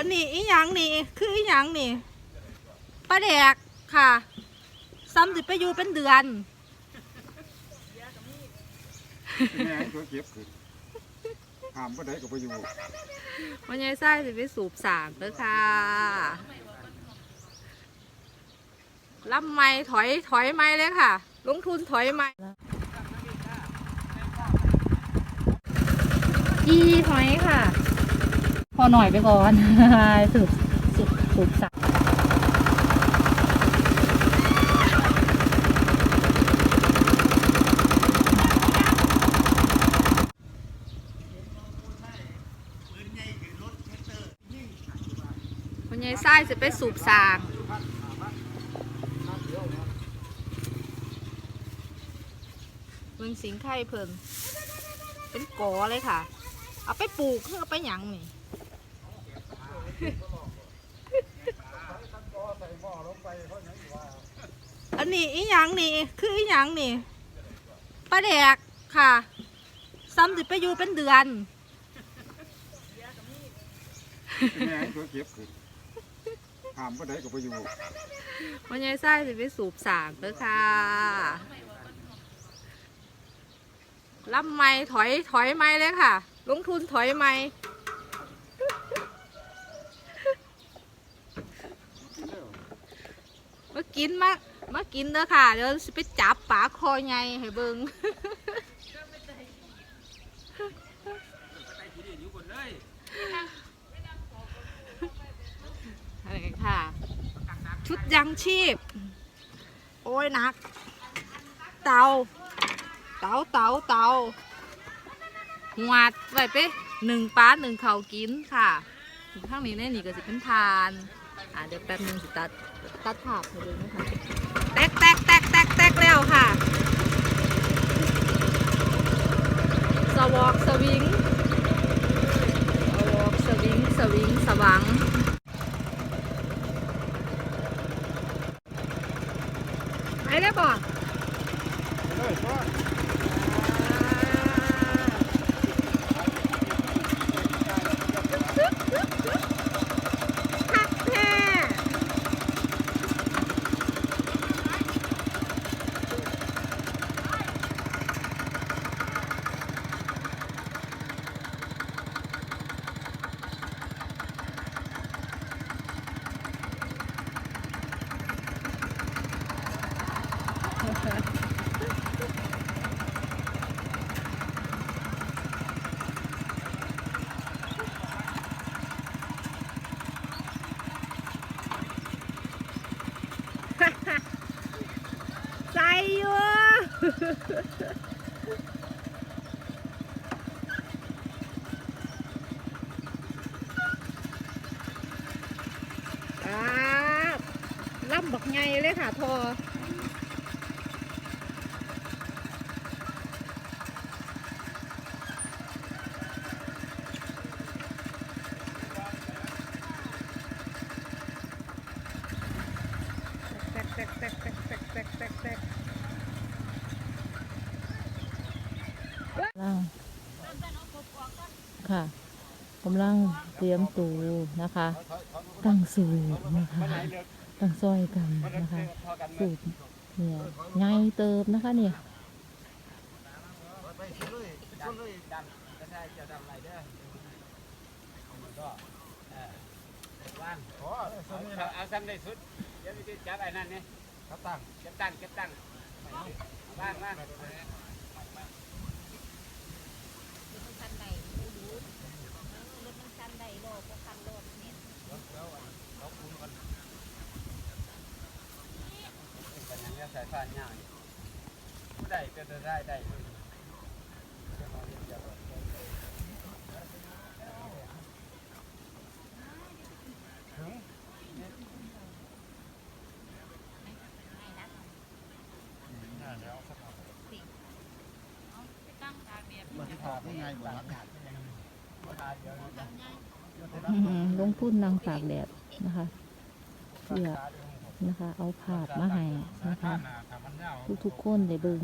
อันนี้อีหยังนี่คืออีหยังนี่ปลาแดกค่ะ ซ้ำสิไปอยู่เป็นเดือน แม่ให้ตัวเก็บขึ้นห้ามก็ได้ก็ไปอยู่วันยายไส้สิไปสูบสางเด้อค่ะลำไม่ถอยถอยไม่เลยค่ะ ลงทุนถอยไม่จีหอยค่ะ พอหน่อยไปก่อนสูบสูบสูบสักวันยายไส้สิไปสูบสางเมืองสิงไข่เพิ่นเป็นกอเลยค่ะ เอาไปปลูกเพื่อเอาไปหยังนี่ อันนี้อีหยังนี่ คืออีหยังนี่ปลาแดกค่ะ ซ้ำสิไปอยู่เป็นเดือนแม่ให้ตัวเก็บขึ้นห้ามก็ได้ก็ไปอยู่วันยายไส้สิไปสูบสางเด้อค่ะลำไม่ถอยถอยไม่เลยค่ะ ลงทุนถอยไม่มา กินมามากินเด้อค่ะ เดี๋ยวสิไปจับปลาคอใหญ่ให้เบิงอะไรค่ะ ชุดยังชีพ โอ้ยหนัก เตา เตาเตาเตาหวดไว้ไปหนึ่งป้าหนึ่งเขากินค่ะข้างนี้แน่นี่ก็สิเป็นทาน อ่าเดี๋ยวแป๊บนึงสิตัด ตัดภาพให้ดูนะคะแตกแตกแตกแตกแตกแล้วค่ะ สวอกสวิง ไงเลยค่ะพอแตกล่างค่ะกำลังเตรียมตูนะคะ ตั้งสูตรนะคะ ตั้งซอยกันนะคะสูตรเนี่ยไงเติมนะคะเนี่ยเอาซ้ำได้สุดเดี๋ยวจะจับไอ้นั่นนี่ครับตั้งเก็บตั้งเก็บตั้งว่างว่าง อย่างนี้สายฟ้าเงาได้ก็จะได้ได้มันถอดง่ายกว่าลงทุนนางตากแดดนะคะเพื่อนะคะ เอาผาดมาให้นะคะ ทุกๆคนได้เบิ่ง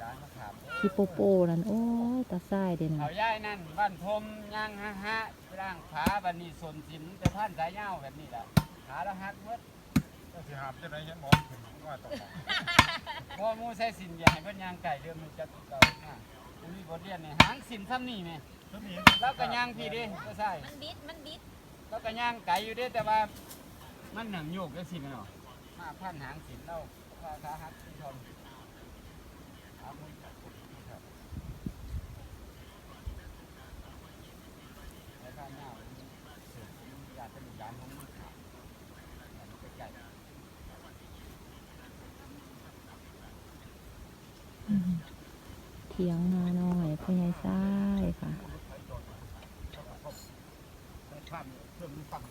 ได้มาถามขี้โปโปนั่นโอ้ยตาไส้เด่นเอาย้ายนั่นบ้านพรมย่างฮะฮะร่างขาบันนี้สนสินจะท่านสายเงาแบบนี้แหละขาละหักเมื่อก็สิหามจะได้เห็นหมอขึ้นว่าต้องบอกพ่อหมูใส่สินอย่าให้เพิ่นย่างไก่เรื่องมันจะเก่าอะอันนี้บทเรียนนี่หางสินซ้ำนี่แม่ตัวนี้แล้วก็ย่างพี่เดิก็ใช่มันบิดมันบิดแล้วก็ย่างไก่อยู่เด้แต่ว่ามันหนังโยกได้สินเนาะมาพันหางสินเราขาขาหักที่ทนเอามือจับกดที่ครับแล้วข้างหน้ามันเสือกมันอยากจะหนุนยานของมันขาดอย่มันไปไก่เถียงนาหน่อยพ่อใหญ่ไส้ค่ะแต่ข้ามเพิ่มมันปัก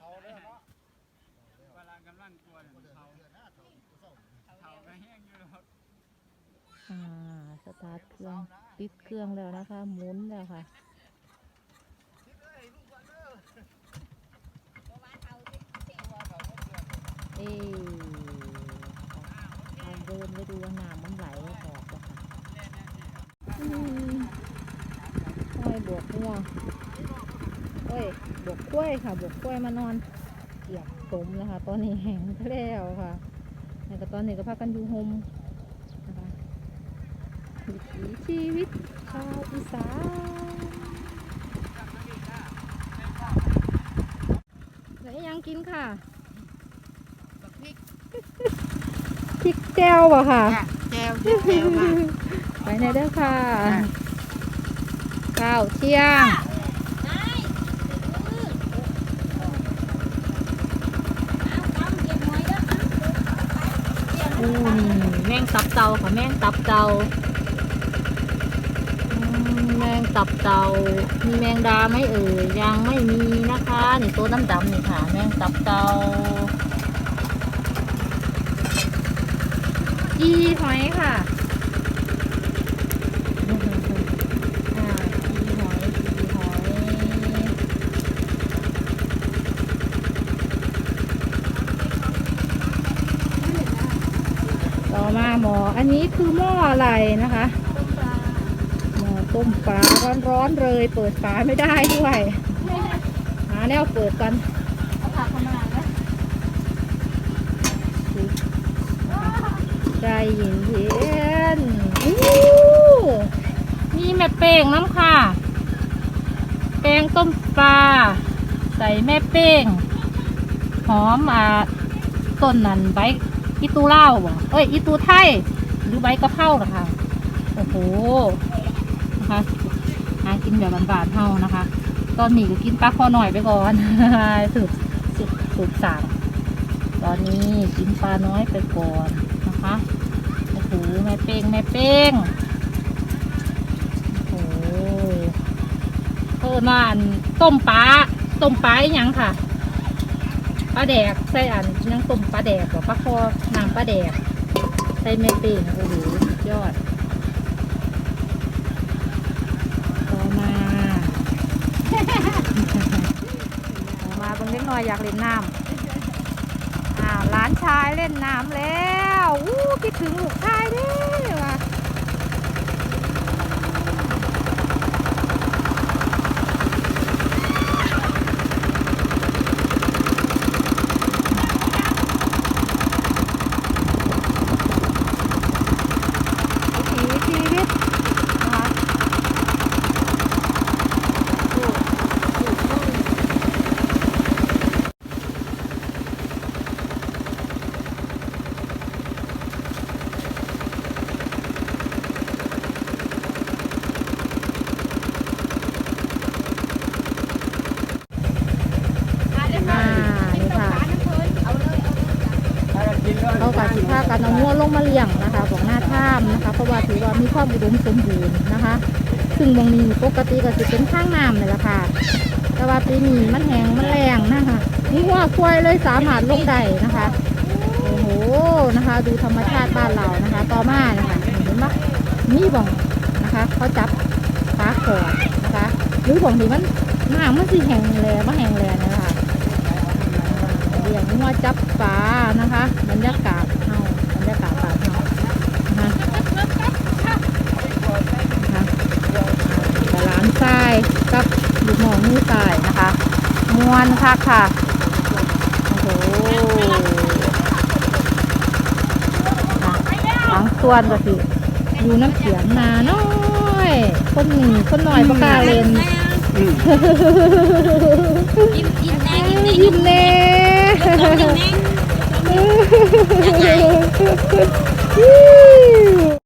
เขาเลยเนาะเวลา กลัวเนี่ยเขาเขาก็แห้งอยู่แล้วอ่าสตาร์ทเครื่องติดเครื่องแล้วนะคะหมุนแล้วค่ะเอ๊เอาเดินไปดูว่าน้ำมันไหลออกแล้วค่ะอืมห้อยบวกหัวเอ้ยบวกกล้วยค่ะ บวกกล้วยมานอน เกียบสมแล้วค่ะตอนนี้แห้งไปแล้วค่ะแล้วก็ตอนนี้ก็พากันอยู่โฮมนะคะวิถีชีวิตชาวอีสานแล้วยังกินค่ะพริกพริกแก้วป่ะค่ะแจวพริกแจวมาไปในเด้อค่ะข้าวเที่ยง นี่แมงตับเตาค่ะแมงตับเตาแมงตับเตามีแมงดาไหมเอ่ยยังไม่มีนะคะนี่ตัวดำๆนี่ค่ะ แมงตับเตาอีหอยค่ะ อ่าอีหอยอีหอยต่อ มอ อันนี้คือหม้ออะไรนะคะหม้อต้มปลาร้อนๆเลย เปิดฝาไม่ได้ด้วยหาแนวเปิดกันเอาผักเข้ามาแล้วใจเย็นเย็นๆอู้มีแม่เป้งน้ำค่ะ แป้งต้มปลา ใส่แม่เป้ง หอมอ่าต้นนันใบ อีตูเล่าวบ่เอ้ยอีตูไทยหรือใบกะเพราเหรอคะโอ้โหนะคะหากินแบบบานๆเท่านะคะ ตอนนี้ก็กินปลาคอหน่อยไปก่อนสืบสืบสืบสางตอนนี้กินปลาน้อยไปก่อนนะคะโอ้โหแม่เป้งแม่เป้งโอ้โหเพิ่มมานต้มปลาต้มปลาอีหยังค่ะ ปลาแดกใส่อันยังต้มปลาแดกหรอปลาคอน้ำปลาแดกใส่แม่เป้งโอ้โหยอด ต่อมา ต่อมาเบางเล็กน้อยอยากเล่นน้ำอ้าวหลานชายเล่นน้ำแล้วอู้คิดถึงลูกชายเด้ว่ะวิถีชีวิตนะคะอ่านี่ค่ะ ถ้าจะกินก็ เขากับสิพากันเอางัวลงมาเลี้ยงนะคะบอกหน้าถ้ำนะคะ เพราะว่า ถือว่ามีความอุดมสมบูรณ์นะคะ ซึ่งบางนี้ปกติก็จะเป็นข้างน้ำเลยละค่ะ แต่ว่าปีนี้มันแห้งมันแรงนะคะงัวควายเลยสามารถลงได้นะคะ โอ้โหนะคะ ดูธรรมชาติบ้านเรานะคะ ต่อมานะคะเห็นไหมมีบ่องนะคะเขาจับปลาขอดนะคะ หรือบ่องที่มันน้ำมันสิแห้งแรงมาแห้งแรงนะคะเลี้ยงงัวจับปลานะคะบรรยากาศเฮาบรรยากาศป่าเฮาอื นะคะมวน ค่ะค่ะ โอ้โหค่ะบางส่วนก็สิอยู่น้ำเสียงนาน้อย คนหนีคนหน่อยประกล้าเล่นยิ้มยิ้มแน่ยิ้มแน่ยิ้มแน่ยิ้มแน่ยิ้ม